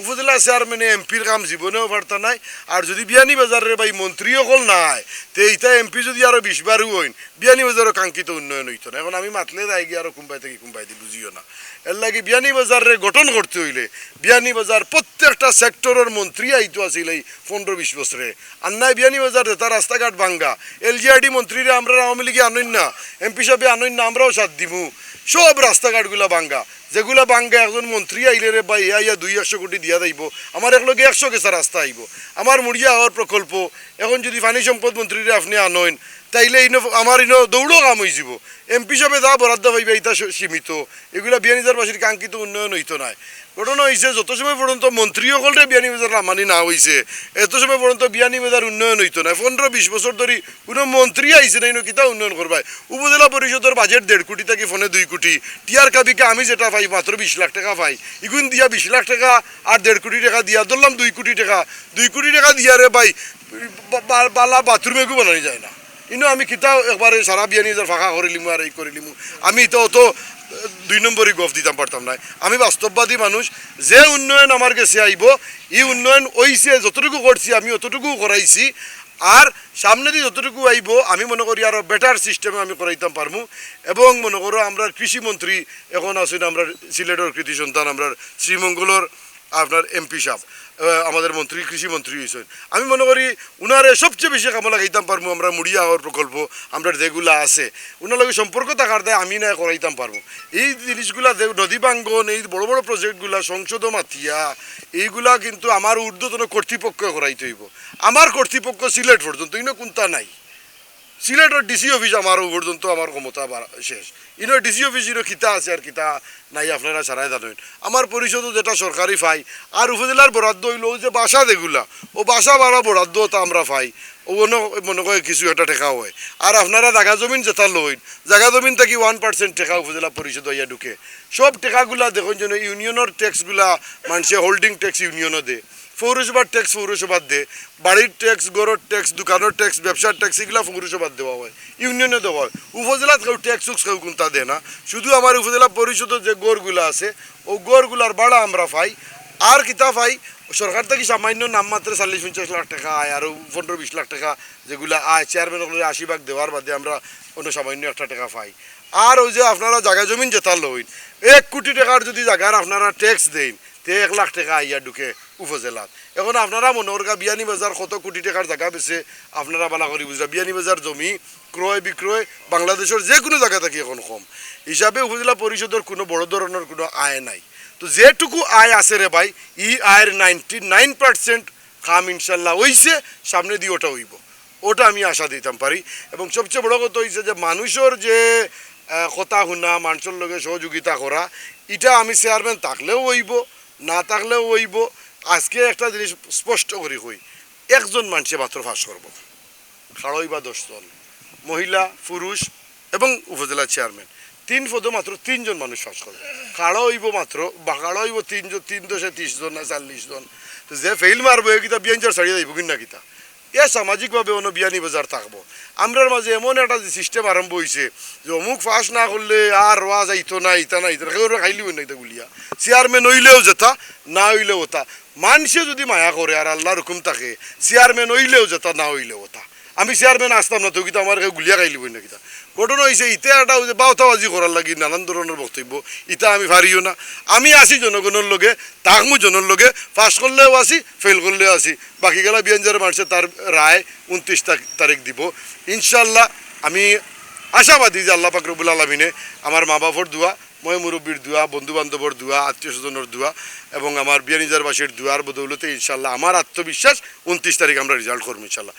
উপজেলা চেয়ারম্যানে এমপির কাম জীবনেও পারতা নাই আর যদি বিয়ানি বাজারের ভাই মন্ত্রী অকল নাই, তে এইটা এমপি যদি আরও বিশ বারও হইন, বিয়ানি বাজারও কাঙ্ক্ষিত উন্নয়ন হইতো না। এখন আমি মাতলে যাই গিয়ে আরও কুম্পাই থেকে কুম্পাই দিয়ে বুঝিও না। এর লাগে বিয়ানি বাজারে গঠন করতে হইলে, বিয়ানি বাজার প্রত্যেকটা সেক্টরের মন্ত্রী আইতো আছিল এই পনেরো বিশ বছরে আর নাই বিয়ানি বাজার তার রাস্তাঘাট ভাঙ্গা এলজিআরডি মন্ত্রীরা আমরা আওয়ামী লীগে আনইন না, এমপি সাহেবে আনইন না, আমরাও সাথ দিমু। সব রাস্তাঘাটগুলা ভাঙ্গা যেগুলা বাঙ্গা একজন মন্ত্রী আইলে রে বা ইয়া ইয়া দুই একশো কোটি দিয়া যাইব আমার একলগে একশো গেছা রাস্তা আইব। আমার মুড়িয়া হওয়ার প্রকল্প, এখন যদি পানি সম্পদ মন্ত্রীরে আপনি আনইন তাইলে ইনো আমার ইনো দৌড়ও কাম হয়ে যাব এমপি সাহেবে যা বরাদ্দ পাইবে এটা সীমিত। এগুলা বিয়ানিজারবাসীর কাঙ্ক্ষিত উন্নয়ন হইতো নাই। ঘটনা হয়েছে যত সময় পর্যন্ত বিয়ানি বাজার নামানি না হয়েছে এত সময় পর্যন্ত বিয়ানি বাজার উন্নয়ন হইতো না পনেরো, বিশ বছর ধরে কোনো মন্ত্রী আইছে না ইনো কিতা উন্নয়ন করবাই। উপজেলা পরিষদের বাজেট দেড় কোটি থেকে ফোনে দুই কোটি। টিয়ার কাবিকে আমি যেটা পাই, মাত্র বিশ লাখ টাকা পাই। ইগুন দিয়া বিশ লাখ টাকা আর দেড় কোটি টাকা দিয়া ধরলাম দুই কোটি টাকা। দুই কোটি টাকা দিয়া রে ভাই বালা বাথরুমে বানানি যায় না। ইনো আমি কিতা একবারে সারা বিয়ানি হাজার ফাঁকা করিলিমু আর এই করিলিমু আমি তো অত দুই নম্বরই গফ দিতাম পারতাম না আমি বাস্তববাদী মানুষ, যে উন্নয়ন আমার কাছে আইব এই উন্নয়ন ওইছে যতটুকু করছি আমি অতটুকু করাইছি আর সামনে দিয়ে যতটুকু আইব আমি মনে করি আরও বেটার সিস্টেমে আমি করাইতাম পারমু এবং মনে করো আমরা কৃষিমন্ত্রী এখন আছেন আমরা সিলেটের কৃতি সন্তান আমরা শ্রীমঙ্গলর আপনার এমপি সাহেব। আমাদের মন্ত্রী কৃষিমন্ত্রী হয়েছেন। আমি মনে করি উনারে সবচেয়ে বেশি কামলা খাইতাম পারব আমরা মুড়িয়া হওয়ার প্রকল্প, আমরা যেগুলা আছে, উনার লগে সম্পর্ক থাকার দেয় আমি না করাইতাম পারব এই জিনিসগুলা নদী বাঙ্গন এই বড় বড় প্রজেক্টগুলা, সংসদ মাতিয়া, এইগুলা কিন্তু আমার ঊর্ধ্বতন কর্তৃপক্ষ করাইতে হইব। আমার কর্তৃপক্ষ সিলেট পর্যন্ত, ইনো কোনটা নাই। সিলেটের ডিসি অফিস আমার পর্যন্ত আমার ক্ষমতা শেষ ইনো ডিসি অফিস ইনো কিতা আছে আর কিতা নাই আপনারা সারাই জানেন আমার পরিষদও যেটা সরকারি ফাই আর উপজেলার বরাদ্দ হইল যে বাসা যেগুলা ও বাসা বাড়া বরাদ্দ তা আমরা পাই ও মনে করে কিছু একটা টেকা হয় আর আপনারা জাগা জমিন যেটা লইন জাগা জমিন থেকে ওয়ান পার্সেন্ট টেকা উপজেলা পরিষদ হইয়া ঢুকে সব টেকাগুলা দেখুন যেন ইউনিয়নের ট্যাক্সগুলা মানুষে হোল্ডিং ট্যাক্স ইউনিয়নও দে পৌরসভার ট্যাক্স পৌরসভার দে। বাড়ির ট্যাক্স গড়ের ট্যাক্স দোকানের ট্যাক্স ব্যবসার ট্যাক্স এগুলো পৌরসভার দেওয়া হয়। ইউনিয়নে দেওয়া হয়। উপজেলাত কেউ ট্যাক্স উক্স কেউ কোনটা দেয় না। শুধু আমার উপজেলা পরিষদের যে গড়গুলো আছে ও গড়গুলার ভাড়া আমরা পাই। আর কিতা পাই? সরকার থেকে সামান্য নামমাত্র চাল্লিশ পঞ্চাশ লাখ টাকা আয় আর পনেরো বিশ লাখ টাকা যেগুলা আয় চেয়ারম্যান আশি ভাগ দেওয়ার বাদে আমরা অন্য সামান্য একটা টাকা পাই। আর ওই যে আপনারা জায়গা জমিন যেটা লইন, এক কোটি টাকার যদি জায়গার আপনারা ট্যাক্স দেন, তে এক লাখ টাকা আইয়া ঢুকে। উপজেলাত এখন আপনারা মনে করগা বিয়ানি বাজার কত কোটি টাকার জায়গা বেছে আপনারা বালা করি বুঝা বিয়ানি বাজার জমি ক্রয় বিক্রয় বাংলাদেশের যে কোনো জায়গা থেকে এখন কম। হিসাবে উপজেলা পরিষদের কোনো বড় ধরনের কোনো আয় নাই। তো যেটুকু আয় আছে রে ভাই, ই আয়ের নাইনটি নাইন পার্সেন্ট কাম ইনশাল্লাহ হইছে সামনে দিয়ে ওটা হইব। ওটা আমি আশা দিতাম পারি এবং সবচেয়ে বড় কথা হয়েছে যে মানুষের যে কথা শুনা মানুষের লগে সহযোগিতা করা এটা আমি চেয়ারম্যান থাকলেও হইব, না থাকলেও হইব আজকে একটা জিনিস স্পষ্ট করি কই, একজন মানুষে মাত্র ফাঁস করব। খাড়ই বা দশজন, মহিলা, পুরুষ এবং উপজেলা চেয়ারম্যান তিন পদে মাত্র তিনজন মানুষ ফাঁস করবে। খাড়ো হইব মাত্র বা খাড়ো হইব তিনজন, তিন দশে তিরিশ জন না চাল্লিশজন যে ফেইল মারবো কিতা বিয়াঞ্চার ছাড়িয়ে যাইব, কিনা কিতা। এ সামাজিকভাবে অন্য বিয়ানি বাজার থাকব। আমরার মাঝে এমন একটা সিস্টেম আরম্ভ হয়েছে যে অমুক ফাঁস না করলে আর রোয়া যাইতো না, ইতা না ইতা খাইলিও না ইতা গুলিয়া। চেয়ারম্যান হইলেও যেতা না হইলেও ওতা মানুষে যদি মায়া করে আর আল্লাহর হুকুম থাকে চেয়ারম্যান হইলেও যেতা না হইলেও ওটা আমি চেয়ারম্যান আসতাম না তো কিন্তু আমার গুলিয়া খাইলিব না কিতা। ঘটনা হয়েছে ইতে একটা বাউতাবাজি করার লাগি নানান ধরনের বক্তব্য। ইতা আমি পারিও না। আমি আসি জনগণের লগে তাকমু জনের লগে পাস করলেও আসি ফেল করলেও আসি বাকি গেলা বিয়ঞ্জের মানুষের তার রায় উনত্রিশ তারিখ দিব। ইনশাল্লাহ আমি আশাবাদী যে আল্লাহ পাকরবুল আলমিনে আমার মা বাবার দোয়া মই মুরব্বীর দোয়া বন্ধু বান্ধবর দোয়া আত্মীয় স্বজনের দোয়া এবং আমার বিয়ানিজারবাসীর দোয়ার বদৌলতে ইনশাল্লাহ আমার আত্মবিশ্বাস উনত্রিশ তারিখ আমরা রেজাল্ট করব ইনশাল্লাহ